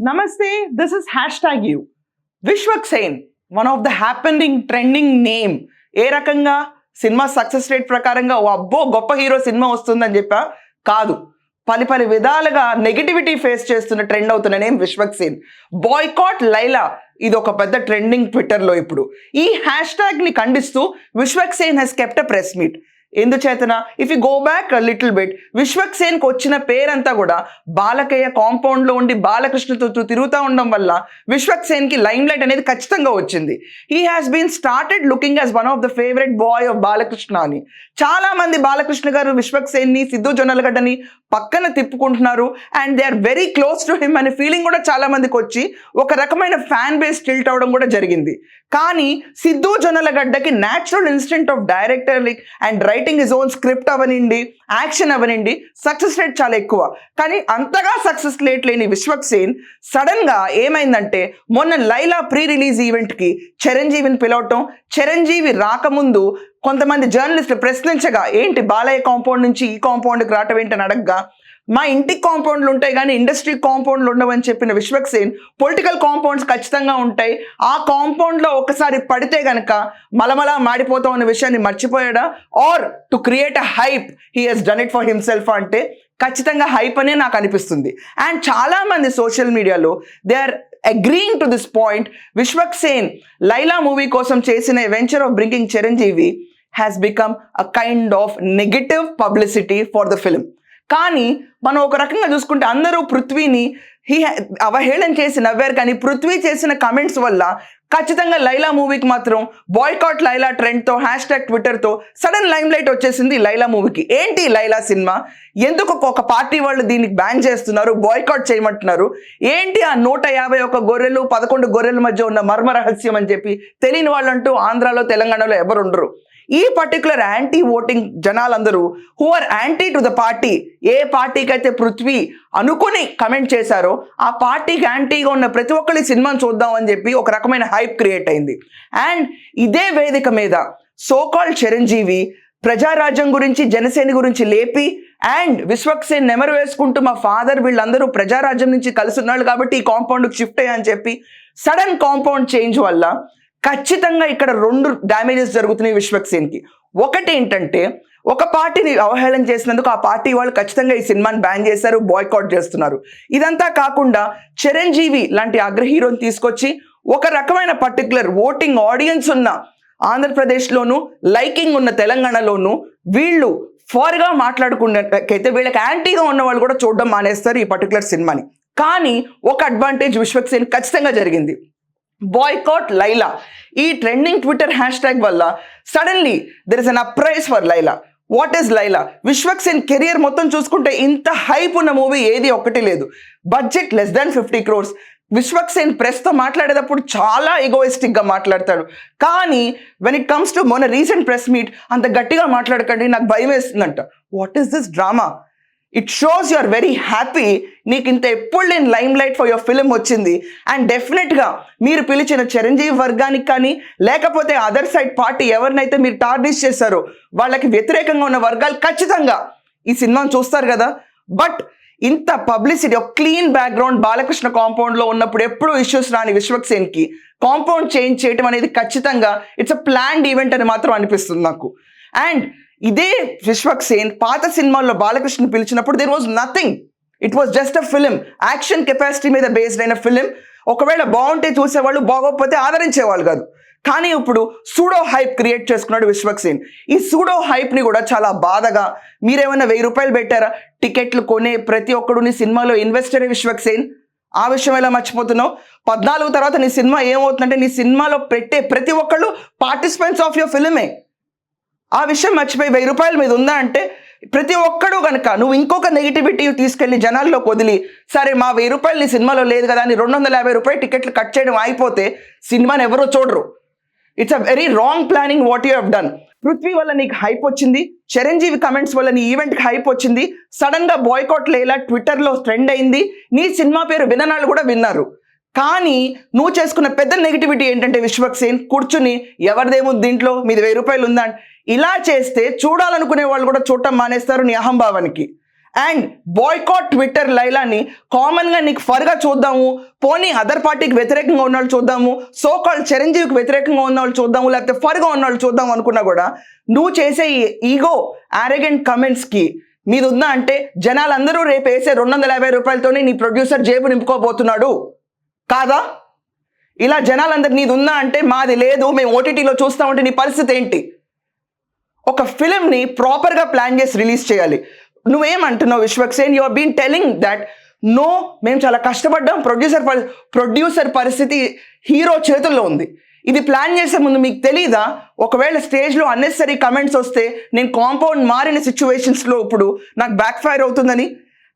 నమస్తే this is hashtag you Vishwak Sen one of the happening trending name ఏ రకంగా? Cinema success rate ప్రకారంగా ఓ అబ్బో గొప్ప హీరో సినిమా వస్తుందని చెప్పా? కాదు. పలు పలు విధాలుగా నెగిటివిటీ ఫేస్ చేస్తున్న ట్రెండ్ అవుతున్న నేమ్ విశ్వక్ సేన్ బాయ్కాట్ లైలా ఇది ఒక పెద్ద ట్రెండింగ్ ట్విట్టర్లో ఇప్పుడు. ఈ హ్యాష్ ట్యాగ్ని ఖండిస్తూ Vishwak Sen has kept a press meet ఎందుచేతన? If you go back little bit Vishwak సేన్కి వచ్చిన పేరంతా కూడా బాలకయ్య కాంపౌండ్లో ఉండి బాలకృష్ణతో తిరుగుతూ ఉండడం వల్ల విశ్వక్ సేన్కి లైమ్ లైట్ అనేది ఖచ్చితంగా వచ్చింది. He has been started looking as one of the favourite boy of Balakrishna అని. చాలా మంది బాలకృష్ణ గారు విశ్వక్ సేన్ని సిద్ధు జొన్నలగడ్డని పక్కన తిప్పుకుంటున్నారు. And they are very close to him అనే ఫీలింగ్ కూడా చాలా మందికి వచ్చి ఒక రకమైన ఫ్యాన్ బేస్ టిల్ట్ అవడం కూడా జరిగింది. కానీ Siddhu జొన్నలగడ్డకి natural instinct of director and writing is own script అవనండి action అవనండి సక్సెస్ రేట్ చాలా ఎక్కువ. కానీ అంతగా సక్సెస్ రేట్ లేని విశ్వక్ సేన్ సడన్గా ఏమైందంటే మొన్న లైలా ప్రీ రిలీజ్ ఈవెంట్కి చిరంజీవిని పిలవటం చిరంజీవి రాకముందు కొంతమంది జర్నలిస్టులు ప్రశ్నించగా ఏంటి బాలయ్య కాంపౌండ్ నుంచి ఈ కాంపౌండ్కి రావటం ఏంటని అడగగా? మా ఇంటి కాంపౌండ్లు ఉంటాయి కానీ ఇండస్ట్రీ కాంపౌండ్లు ఉండవని చెప్పిన విశ్వక్ సేన్ పొలిటికల్ కాంపౌండ్స్ ఖచ్చితంగా ఉంటాయి. ఆ కాంపౌండ్లో ఒకసారి పడితే గనక మలమల మాడిపోతాం అనే విషయాన్ని మర్చిపోయాడా? Or to create a hype he has done it for himself అంటే ఖచ్చితంగా హైప్ అనే నాకు అనిపిస్తుంది. అండ్ చాలా మంది సోషల్ మీడియాలో they are agreeing to this point Vishwak Sen Laila movie కోసం చేసిన venture of brinking Chiranjeevi has become a kind of negative publicity for the film కానీ మనం ఒక రకంగా చూసుకుంటే అందరూ పృథ్వీని హీ అవహేళన చేసి నవ్వారు కానీ పృథ్వీ చేసిన కమెంట్స్ వల్ల ఖచ్చితంగా లైలా మూవీకి మాత్రం బాయ్కాట్ లైలా ట్రెండ్తో హ్యాష్ ట్యాగ్ ట్విట్టర్తో సడన్ లైమ్ లైట్ వచ్చేసింది లైలా మూవీకి. ఏంటి లైలా సినిమా? ఎందుకు ఒక పార్టీ వాళ్ళు దీనికి బ్యాన్ చేస్తున్నారు బాయ్కాట్ చేయమంటున్నారు? ఏంటి ఆ నూట యాభై ఒక గొర్రెలు పదకొండు గొర్రెల మధ్య ఉన్న మర్మ రహస్యం అని చెప్పి తెలియని వాళ్ళంటూ ఆంధ్రాలో తెలంగాణలో ఎవరు ఉండరు ఈ పర్టికులర్ యాంటీ ఓటింగ్ జనాలందరూ who are anti to the party ఏ పార్టీకి అయితే పృథ్వీ అనుకుని కమెంట్ చేశారో ఆ పార్టీకి యాంటీగా ఉన్న ప్రతి ఒక్కరి సినిమాను చూద్దాం అని చెప్పి ఒక రకమైన హైప్ క్రియేట్ అయింది. అండ్ ఇదే వేదిక మీద సోకాల్ చిరంజీవి ప్రజారాజ్యం గురించి జనసేన గురించి లేపి అండ్ విశ్వక్సేన్ నెమరు వేసుకుంటూ మా ఫాదర్ వీళ్ళందరూ ప్రజారాజ్యం నుంచి కలిసి ఉన్నాళ్ళు కాబట్టి ఈ కాంపౌండ్కి షిఫ్ట్ అయ్యా అని చెప్పి సడన్ కాంపౌండ్ చేంజ్ వల్ల ఖచ్చితంగా ఇక్కడ రెండు డ్యామేజెస్ జరుగుతున్నాయి విశ్వక్ సేన్కి. ఒకటి ఏంటంటే ఒక పార్టీని అవహేళన చేసినందుకు ఆ పార్టీ వాళ్ళు ఖచ్చితంగా ఈ సినిమాని బ్యాన్ చేశారు బాయ్కాట్ చేస్తున్నారు. ఇదంతా కాకుండా చిరంజీవి లాంటి అగ్రహీరోని తీసుకొచ్చి ఒక రకమైన పర్టికులర్ ఓటింగ్ ఆడియన్స్ ఉన్న ఆంధ్రప్రదేశ్లోను లైకింగ్ ఉన్న తెలంగాణలోను వీళ్ళు ఫార్గా మాట్లాడుకున్నట్టయితే వీళ్ళకి యాంటీగా ఉన్న వాళ్ళు కూడా చూడడం మానేస్తారు ఈ పర్టికులర్ సినిమాని. కానీ ఒక అడ్వాంటేజ్ విశ్వక్ సేన్ ఖచ్చితంగా జరిగింది. బాయ్కాట్ లైలా ఈ ట్రెండింగ్ ట్విట్టర్ హ్యాష్ ట్యాగ్ వల్ల suddenly there is an uprise for Laila what is Laila Vishwak Sen career మొత్తం చూసుకుంటే ఇంత హైప్ ఉన్న మూవీ ఏది ఒక్కటి లేదు. Budget less than fifty crores Vishwak Sen ప్రెస్తో మాట్లాడేటప్పుడు చాలా ఎగోయిస్టిక్గా మాట్లాడతాడు. కానీ వెన్ ఇట్ కమ్స్ టు మొన్న రీసెంట్ ప్రెస్ మీట్ అంత గట్టిగా మాట్లాడకండి నాకు భయం వేస్తుందంట what is this drama it shows you are very happy నీకు ఇంత ఎప్పుడు లేని limelight for your film వచ్చింది అండ్ డెఫినెట్గా మీరు పిలిచిన చిరంజీవి వర్గానికి కానీ లేకపోతే అదర్ సైడ్ పార్టీ ఎవరినైతే మీరు టార్నిష్ చేశారో వాళ్ళకి వ్యతిరేకంగా ఉన్న వర్గాలు ఖచ్చితంగా ఈ సినిమాను చూస్తారు కదా. బట్ ఇంత పబ్లిసిటీ ఒక క్లీన్ బ్యాక్గ్రౌండ్ బాలకృష్ణ కాంపౌండ్లో ఉన్నప్పుడు ఎప్పుడూ ఇష్యూస్ రాని విశ్వక్సేన్కి కాంపౌండ్ చేంజ్ చేయడం అనేది ఖచ్చితంగా ఇట్స్ అ ప్లాన్డ్ ఈవెంట్ అని మాత్రం అనిపిస్తుంది నాకు. అండ్ ఇదే విశ్వక్ సేన్ పాత సినిమాల్లో బాలకృష్ణ పిలిచినప్పుడు there was nothing it was just a film action capacity మీద బేస్డ్ అయిన ఫిలిం ఒకవేళ బాగుంటే చూసేవాళ్ళు బాగోకపోతే ఆదరించేవాళ్ళు కాదు. కానీ ఇప్పుడు సూడో హైప్ క్రియేట్ చేసుకున్నాడు విశ్వక్ సేన్. ఈ సూడో హైప్ని కూడా చాలా బాధగా మీరేమైనా వెయ్యి రూపాయలు పెట్టారా? టికెట్లు కొనే ప్రతి ఒక్కడు నీ సినిమాలో ఇన్వెస్టరే విశ్వక్ సేన్. ఆ విషయం ఎలా మర్చిపోతున్నావు? పద్నాలుగు తర్వాత నీ సినిమా ఏమవుతుందంటే నీ సినిమాలో పెట్టే ప్రతి ఒక్కళ్ళు పార్టిసిపెంట్స్ ఆఫ్ యువర్ ఫిలిమే ఆ విషయం మర్చిపోయి వెయ్యి రూపాయల మీద ఉందా అంటే ప్రతి ఒక్కడు కనుక నువ్వు ఇంకొక నెగిటివిటీ తీసుకెళ్ళి జనాల్లోకి వదిలి సరే మా వెయ్యి రూపాయలు నీ సినిమాలో లేదు కదా అని రెండు వందల యాభై రూపాయలు టికెట్లు కట్ చేయడం అయిపోతే సినిమాని ఎవరో చూడరు. It's a very wrong planning what you have done Prithvi వల్ల నీకు హైప్ వచ్చింది చిరంజీవి కమెంట్స్ వల్ల నీ ఈవెంట్కి హైప్ వచ్చింది సడన్గా బాయ్కాట్ లేలా ట్విట్టర్లో ట్రెండ్ అయింది నీ సినిమా పేరు విననాళ్ళు కూడా విన్నారు. కానీ నువ్వు చేసుకున్న పెద్ద నెగిటివిటీ ఏంటంటే విశ్వక్ సేన్ కూర్చుని ఎవరిదేమో దీంట్లో? మీది వెయ్యి రూపాయలు ఉందా? ఇలా చేస్తే చూడాలనుకునే వాళ్ళు కూడా చూడటం మానేస్తారు నీ అహంభావానికి. అండ్ బాయ్కాట్ ట్విట్టర్ లైలాని కామన్గా నీకు ఫర్గా చూద్దాము. పోనీ అదర్ పార్టీకి వ్యతిరేకంగా ఉన్న వాళ్ళు చూద్దాము. సో కాల్ చిరంజీవికి వ్యతిరేకంగా ఉన్న వాళ్ళు చూద్దాము. లేకపోతే ఫర్గా ఉన్న వాళ్ళు చూద్దాం అనుకున్నా కూడా నువ్వు చేసే ఈ ఈగో ఆరోగెంట్ కమెంట్స్కి మీద ఉందా అంటే జనాలందరూ రేపు వేసే రెండు వందల యాభై రూపాయలతోనే నీ ప్రొడ్యూసర్ జేబు నింపుకోబోతున్నాడు. కాదా? ఇలా జనాలందరు నీది ఉందా అంటే మాది లేదు మేము ఓటీటీలో చూస్తామంటే నీ పరిస్థితి ఏంటి? ఒక ఫిలింని ప్రాపర్గా ప్లాన్ చేసి రిలీజ్ చేయాలి. నువ్వేమంటున్నావు Vishwaksen you are been telling that no మేము చాలా కష్టపడ్డాం. ప్రొడ్యూసర్ పరి ప్రొడ్యూసర్ పరిస్థితి హీరో చేతుల్లో ఉంది. ఇది ప్లాన్ చేసే ముందు మీకు తెలీదా? ఒకవేళ స్టేజ్లో అన్నెసరీ కమెంట్స్ వస్తే నేను కాంపౌండ్ మారిన సిచ్యువేషన్స్లో ఇప్పుడు నాకు బ్యాక్ ఫైర్ అవుతుందని.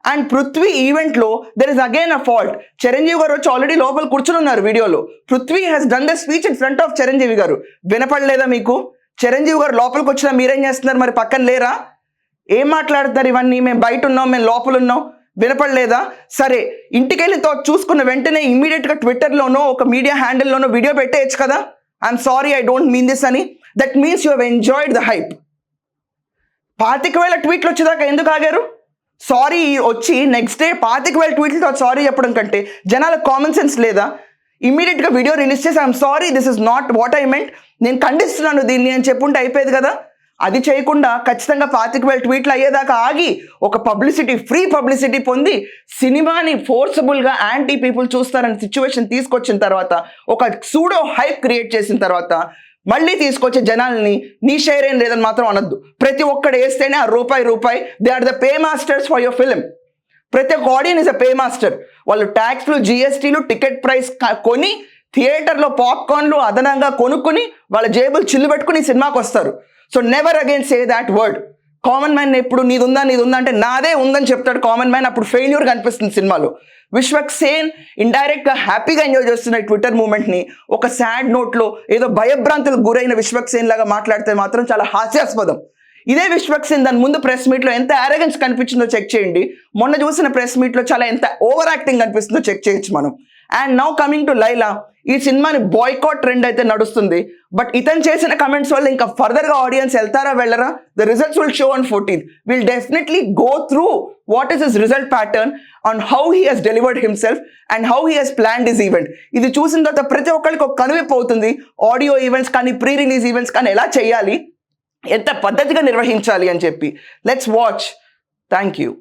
అండ్ పృథ్వీ ఈవెంట్లో there is again a fault Chiranjeevi గారు వచ్చి ఆల్రెడీ లోపల కూర్చుని ఉన్నారు వీడియోలో. Prithvi has done the speech in front of Chiranjeevi గారు. వినపడలేదా మీకు? చిరంజీవి గారు లోపలికి వచ్చినా మీరేం చేస్తున్నారు? మరి పక్కన లేరా? ఏం మాట్లాడుతున్నారు ఇవన్నీ? మేము బయట ఉన్నాం మేము లోపల ఉన్నాం. వినపడలేదా? సరే ఇంటికి వెళ్ళి తో- చూసుకున్న వెంటనే ఇమీడియట్గా ట్విట్టర్లోనో ఒక మీడియా హ్యాండిల్లోనో వీడియో పెట్టేయచ్చు కదా? I'm sorry I don't mean this అని. That means you have enjoyed the hype పాతిక వేల ట్వీట్లు వచ్చేదాకా ఎందుకు ఆగారు? సారీ వచ్చి నెక్స్ట్ డే పాతిక వేల ట్వీట్లతో సారీ చెప్పడం కంటే జనాల కామన్ సెన్స్ లేదా? ఇమీడియట్గా వీడియో రిలీజ్ చేసి I'm sorry this is not what I meant నేను ఖండిస్తున్నాను దీన్ని అని చెప్పుంటే అయిపోయేది కదా. అది చేయకుండా ఖచ్చితంగా పాతిక వేల ట్వీట్లు అయ్యేదాకా ఆగి ఒక పబ్లిసిటీ ఫ్రీ పబ్లిసిటీ పొంది సినిమాని ఫోర్సబుల్గా యాంటీ పీపుల్ చూస్తారని సిచ్యువేషన్ తీసుకొచ్చిన తర్వాత ఒక సూడో హైప్ క్రియేట్ చేసిన తర్వాత మళ్ళీ తీసుకొచ్చే జనాల్ని నీ షేర్ ఏం లేదని మాత్రం అనొద్దు. ప్రతి ఒక్కడు వేస్తేనే ఆ రూపాయి రూపాయి. They are the pay masters for your film ప్రతి ఒక్క audience is a pay master వాళ్ళు ట్యాక్స్లు జిఎస్టీలు టికెట్ ప్రైస్ కొని థియేటర్లో పాప్కార్న్లు అదనంగా కొనుక్కుని వాళ్ళ జేబులు చిల్లు పెట్టుకుని సినిమాకి వస్తారు. So never again say that word common man ఎప్పుడు నీదుందా నీదుందా అంటే నాదే ఉందని చెప్తాడు కామన్ మ్యాన్ అప్పుడు ఫెయిల్యూర్ కనిపిస్తుంది సినిమాలో. విశ్వక్ సేన్ ఇండైరెక్ట్గా హ్యాపీగా ఎంజాయ్ చేస్తున్న ట్విట్టర్ మూమెంట్ని ఒక సాడ్ నోట్లో ఏదో భయభ్రాంతులకు గురైన విశ్వక్ సేన్ లాగా మాట్లాడితే మాత్రం చాలా హాస్యాస్పదం. ఇదే విశ్వక్ దాని ముందు ప్రెస్ మీట్లో ఎంత అరగెన్స్ కనిపించిందో చెక్ చేయండి. మొన్న చూసిన ప్రెస్ మీట్లో చాలా ఎంత ఓవర్ యాక్టింగ్ కనిపిస్తుందో చెక్ చేయొచ్చు మనం. And now coming to Laila ఈ సినిమాని బాయ్కాట్ ట్రెండ్ అయితే నడుస్తుంది. బట్ ఇతను చేసిన కమెంట్స్ వల్ల ఇంకా ఫర్దర్గా ఆడియన్స్ వెళ్తారా వెళ్ళరా? The results will show on fourteen will definitely go through what is his result pattern on how he he's delivered himself and how he he's plan this event ఇది చూసిన తర్వాత ప్రతి ఒక్కరికి ఒక కనువిప్పు అవుతుంది ఆడియో ఈవెంట్స్ కానీ ప్రీ రిలీజ్ ఈవెంట్స్ కానీ ఎలా చేయాలి? ఎంత పద్ధతిగా నిర్వహించాలి అని చెప్పి. Let's watch thank you